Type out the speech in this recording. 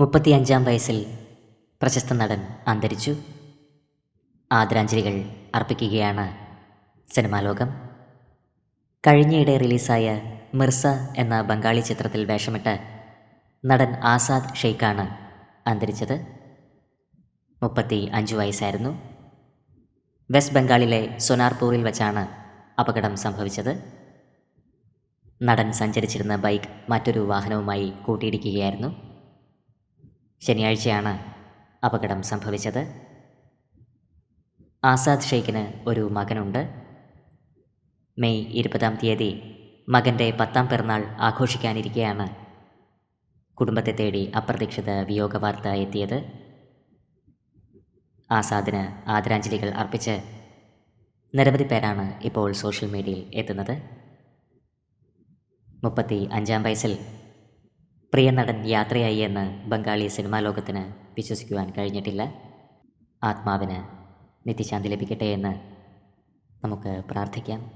മുപ്പത്തിയഞ്ചാം വയസ്സിൽ പ്രശസ്ത നടൻ അന്തരിച്ചു. ആദരാഞ്ജലികൾ അർപ്പിക്കുകയാണ് സിനിമാലോകം കഴിഞ്ഞയിടെ റിലീസായ മിർസ എന്ന ബംഗാളി ചിത്രത്തിൽ വേഷമിട്ട് നടൻ ആസാദ് ഷെയ്ഖാണ് അന്തരിച്ചത്. മുപ്പത്തി അഞ്ച് വയസ്സായിരുന്നു. വെസ്റ്റ് ബംഗാളിലെ സൊനാർപൂറിൽ വച്ചാണ് അപകടം സംഭവിച്ചത്. നടൻ സഞ്ചരിച്ചിരുന്ന ബൈക്ക് മറ്റൊരു വാഹനവുമായി കൂട്ടിയിടിക്കുകയായിരുന്നു. ശനിയാഴ്ചയാണ് അപകടം സംഭവിച്ചത്. ആസാദ് ഷെയ്ഖിന് ഒരു മകനുണ്ട്. മെയ് ഇരുപതാം തീയതി മകന്റെ പത്താം പിറന്നാൾ ആഘോഷിക്കാനിരിക്കെയാണ് കുടുംബത്തെ തേടി അപ്രതീക്ഷിത വിയോഗ വാർത്ത എത്തിയത്. ആസാദിന് ആദരാഞ്ജലികൾ അർപ്പിച്ച് നിരവധി പേരാണ് ഇപ്പോൾ സോഷ്യൽ മീഡിയയിൽ എത്തുന്നത്. മുപ്പത്തി അഞ്ചാം വയസ്സിൽ പ്രിയ നടൻ യാത്രയായി എന്ന് ബംഗാളി സിനിമാ ലോകത്തിന് വിശ്വസിക്കുവാൻ കഴിഞ്ഞിട്ടില്ല. ആത്മാവിന് നിത്യശാന്തി ലഭിക്കട്ടെ എന്ന് നമുക്ക് പ്രാർത്ഥിക്കാം.